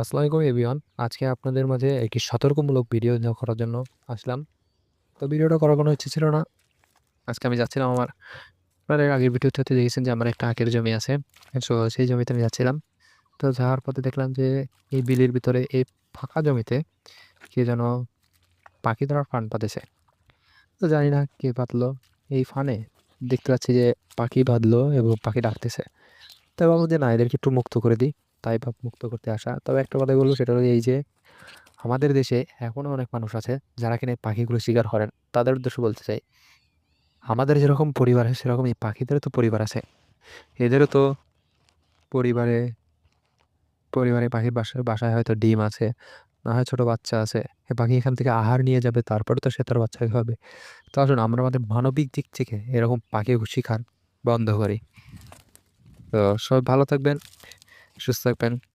আসসালামু আলাইকুম এভরিওয়ান। আজকে আপনাদের মাঝে একটি সতর্কমূলক ভিডিও করার জন্য আসলাম। তো ভিডিওটা করার কোনো ইচ্ছে ছিল না। আজকে আমি যাচ্ছিলাম আমার আপনারা এর আগের ভিডিওতে হয়তো দেখেছেন যে আমার একটা আঁকের জমি আছে। সো সেই জমিতে আমি যাচ্ছিলাম। তো যাওয়ার পথে দেখলাম যে এই বিলের ভিতরে এই ফাঁকা জমিতে কে যেন পাখি ধরার ফান পাতেছে। তো জানি না কে পাতলো। এই ফানে দেখতে পাচ্ছি যে পাখি বাঁধলো এবং পাখি ডাকতেছে। তো ভাবলাম যে না, এদেরকে একটু মুক্ত করে দিই। তাই ভাব মুক্ত করতে আসা। তবে একটা কথাই বলব সেটা হলো এই যে আমাদের দেশে এখনও অনেক মানুষ আছে যারা কিনা পাখিগুলো শিকার করেন। তাদের উদ্দেশ্য বলতে চাই। আমাদের যেরকম পরিবার আছে সেরকম এই পাখিদেরও তো পরিবার আছে। এদেরও তো পরিবারে পরিবারে পাখির বাসায় বাসায় হয়তো ডিম আছে, না হয় ছোটো বাচ্চা আছে। এ পাখি এখান থেকে আহার নিয়ে যাবে তারপরে তো সে তার বাচ্চাকে খাওয়াবে। তো আসুন আমরা আমাদের মানবিক দিক থেকে এরকম পাখি শিকার বন্ধ করি। তো সবাই ভালো থাকবেন, সুস্থ থাকবেন।